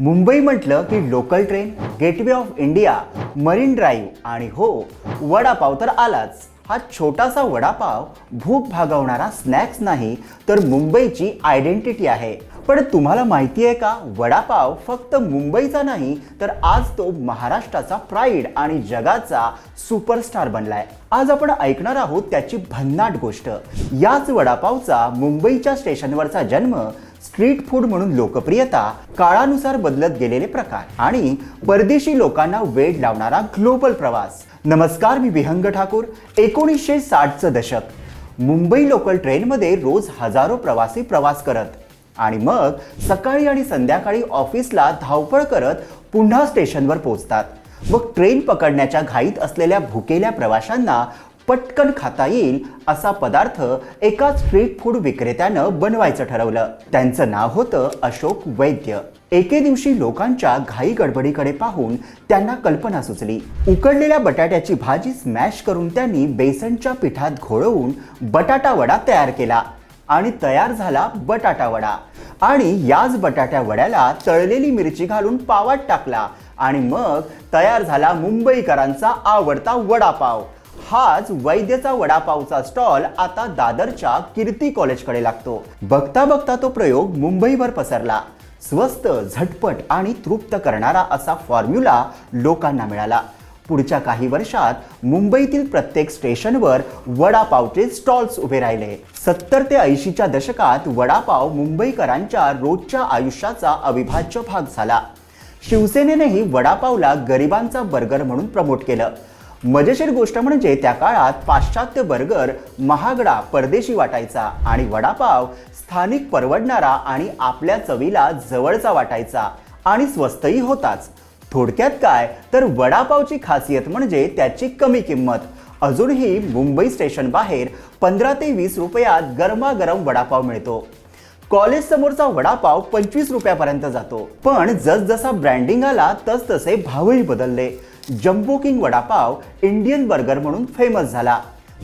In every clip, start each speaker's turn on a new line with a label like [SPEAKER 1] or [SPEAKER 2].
[SPEAKER 1] मुंबई म्हटलं की local train gateway of India Marine Drive आणि हो वडापाव तर आलाच. हा छोटासा वडापाव भूक भागवणारा स्नॅक्स नाही तर मुंबईची आयडेंटिटी आहे. पण तुम्हाला माहिती आहे का वडापाव फक्त मुंबईचा नाही तर आज तो महाराष्ट्राचा प्राईड आणि जगाचा सुपरस्टार बनलाय. आज आपण ऐकणार आहोत त्याची भन्नाट गोष्ट. याच वडापावचा मुंबईच्या स्टेशनवरचा जन्म स्ट्रीट फूड म्हणून लोकप्रियता काळानुसार बदलत गेलेले प्रकार आणि परदेशी लोकांना वेड लावणारा ग्लोबल प्रवास. नमस्कार मी विहंग ठाकूर. एकोणीसशे साठचं दशक. मुंबई लोकल ट्रेनमध्ये रोज हजारो प्रवासी प्रवास करत आणि मग सकाळी आणि संध्याकाळी ऑफिसला धावपळ करत पुन्हा स्टेशनवर पोहोचतात. मग ट्रेन पकडण्याच्या घाईत असलेल्या भुकेल्या प्रवाशांना पटकन खाता येईल असा पदार्थ एका स्ट्रीट फूड विक्रेत्यानं बनवायचं ठरवलं. त्यांचं नाव होतं अशोक वैद्य. एके दिवशी लोकांच्या घाई गडबडीकडे पाहून त्यांना कल्पना सुचली. उकडलेल्या बटाट्याची भाजी स्मॅश करून त्यांनी बेसनच्या पिठात घोळवून बटाटा वडा तयार केला आणि तयार झाला बटाटा वडा. आणि याच बटाट्या वड्याला तळलेली मिरची घालून पावात टाकला आणि मग तयार झाला मुंबईकरांचा आवडता वडापाव. हाच वैद्यचा वडापावचा स्टॉल आता दादरच्या कीर्ती कॉलेजकडे लागतो. बघता बघता तो प्रयोग मुंबईवर पसरला. स्वस्त झटपट आणि तृप्त करणारा असा फॉर्म्युला लोकांना मिळाला. पुढच्या काही वर्षात मुंबईतील प्रत्येक स्टेशनवर वडापावचे स्टॉल्स उभे राहिले. सत्तर ते ऐंशीच्या दशकात वडापाव मुंबईकरांच्या रोजच्या आयुष्याचा अविभाज्य भाग झाला. शिवसेनेनेही वडापावला गरिबांचा बर्गर म्हणून प्रमोट केलं. मजेशीर गोष्ट म्हणजे त्या काळात पाश्चात्य बर्गर महागडा परदेशी वाटायचा आणि वडापाव स्थानिक परवडणारा आणि आपल्या चवीला जवळचा वाटायचा आणि स्वस्तही होताच. थोडक्यात काय? तर वडापावची खासियत म्हणजे त्याची कमी किंमत. अजूनही मुंबई स्टेशन बाहेर पंधरा ते वीस रुपयात गरमागरम वडापाव मिळतो. कॉलेज समोरचा वडापाव पंचवीस रुपयापर्यंत जातो. पण जसजसा ब्रँडिंग आला तस तसे भावही बदलले. Jumbo king vada pav Indian burger म्हणून फेमस झाला.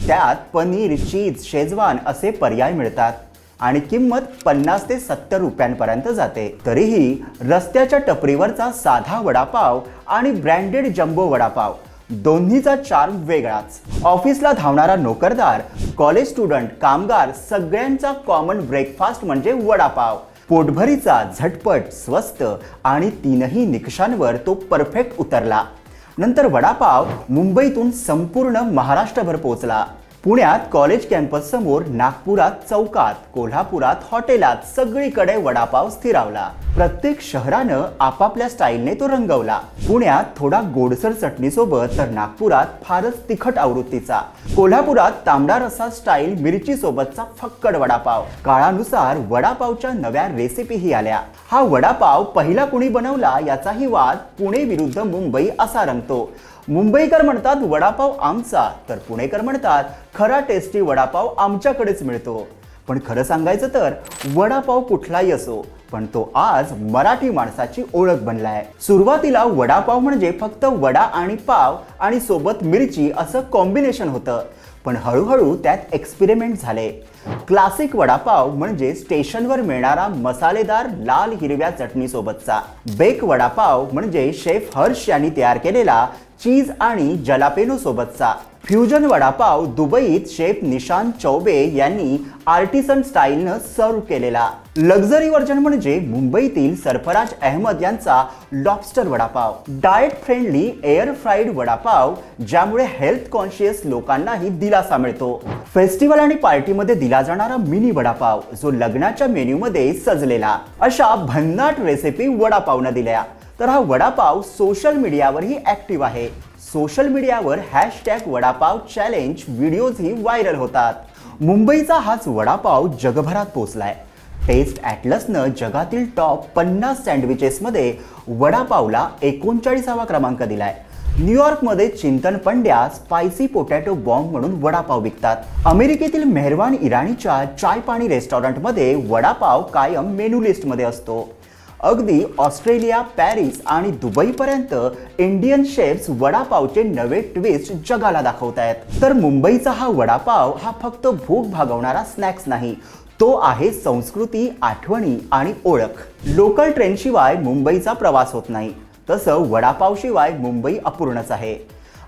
[SPEAKER 1] त्यात पनीर चीज शेजवान असे पर्याय मिळतात आणि किंमत पन्नास ते सत्तर रुपयांपर्यंत जाते. तरीही रस्त्याच्या टपरीवरचा साधा वडापाव आणि ब्रँडेड जम्बो वडापाव दोन्हीचा चार्म वेगळाच. ऑफिसला धावणारा नोकरदार कॉलेज स्टुडंट कामगार सगळ्यांचा कॉमन ब्रेकफास्ट म्हणजे वडापाव. पोटभरीचा झटपट स्वस्त आणि तीनही निकषांवर तो परफेक्ट उतरला. नंतर वडापाव मुंबईतून संपूर्ण महाराष्ट्रभर पोहोचला. पुण्यात कॉलेज कॅम्पस समोर नागपुरात चौकात कोल्हापुरात हॉटेलात सगळीकडे वडापाव स्थिरावला. प्रत्येक शहरानं आपापल्या स्टाईलने तो रंगवला. पुण्यात थोडा गोडसर चटणीसोबत तर नागपुरात फारच तिखट आवृत्तीचा. कोल्हापुरात तांबडा रसा स्टाईल मिरची सोबतचा फक्कड वडापाव. काळानुसार वडापावच्या नव्या रेसिपीही आल्या. हा वडापाव पहिला कुणी बनवला याचाही वाद पुणे विरुद्ध मुंबई असा रंगतो. मुंबईकर म्हणतात वडापाव आमचा. तर पुणेकर म्हणतात खरा टेस्टी वडापाव आमच्याकडेच मिळतो. पण खरं सांगायचं तर वडापाव कुठलाही असो पण तो आज मराठी माणसाची ओळख बनलाय. सुरुवातीला वडापाव म्हणजे फक्त वडा आणि पाव आणि सोबत मिरची असं कॉम्बिनेशन होतं. पण हळूहळू त्यात एक्सपेरिमेंट झाले. क्लासिक वडापाव म्हणजे स्टेशनवर मिळणारा मसालेदार लाल हिरव्या चटणीसोबतचा. बेक वडापाव म्हणजे शेफ हर्ष यांनी तयार केलेला चीज आणि जलापेनो सोबतचा फ्युजन वडापाव दुबईत शेफ निशांत चौबे यांनी आर्टिसन स्टाईलनं सर्व केलेला. लक्झरी वर्जन म्हणजे मुंबईतील सरफराज अहमद यांचा lobster vada pav. Diet friendly air fried vada pav ज्यामुळे हेल्थ कॉन्शियस लोकांनाही दिलासा मिळतो. फेस्टिवल आणि पार्टीमध्ये दिला जाणारा मिनी वडापाव जो लग्नाच्या मेन्यूमध्ये सजलेला. अशा भन्नाट रेसिपी वडापावनं दिल्या. तर हा वडापाव सोशल मीडियावरही ॲक्टिव्ह आहे. सोशल मीडियावर हॅशटॅग वडापाव चॅलेंज व्हिडिओजही व्हायरल होतात. मुंबईचा हाच वडापाव जगभरात पोचलाय टेस्ट ॲटलसनं जगातील टॉप पन्नास सँडविचेसमध्ये वडापावला एकोणचाळीसावा क्रमांक दिलाय. न्यूयॉर्कमध्ये चिंतन पंड्या स्पायसी पोटॅटो बॉम्ब म्हणून वडापाव विकतात. अमेरिकेतील मेहरवान इराणीच्या चाय पाणी रेस्टॉरंटमध्ये वडापाव कायम मेनू लिस्टमध्ये असतो. अगदी ऑस्ट्रेलिया पॅरिस आणि दुबईपर्यंत इंडियन शेफ्स वडापावचे नवे ट्विस्ट जगाला दाखवत आहेत. तर मुंबईचा हा वडापाव हा फक्त भूक भागवणारा स्नॅक्स नाही तो आहे संस्कृती आठवणी आणि ओळख. लोकल ट्रेनशिवाय मुंबईचा प्रवास होत नाही तसं वडापावशिवाय मुंबई अपूर्णच आहे.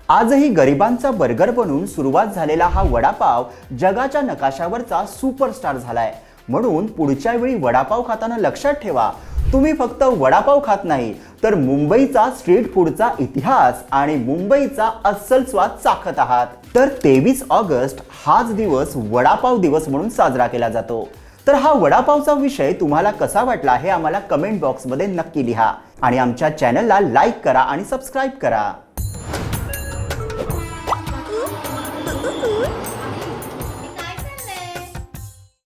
[SPEAKER 1] आजही गरिबांचा बर्गर बनून सुरुवात झालेला हा वडापाव जगाच्या नकाशावरचा सुपरस्टार झालाय. म्हणून पुढच्या वेळी वडापाव खाताना लक्षात ठेवा तुम्ही फक्त वडापाव खात नाही तर मुंबईचा स्ट्रीट फूडचा इतिहास आणि मुंबईचा अस्सल स्वाद चाखत आहात. तर तेवीस ऑगस्ट हाच दिवस वडापाव दिवस म्हणून साजरा केला जातो. तर हा वडापावचा विषय तुम्हाला कसा वाटला हे आम्हाला कमेंट बॉक्समध्ये नक्की लिहा. आणि आमच्या चॅनलला लाईक करा आणि सबस्क्राईब करा.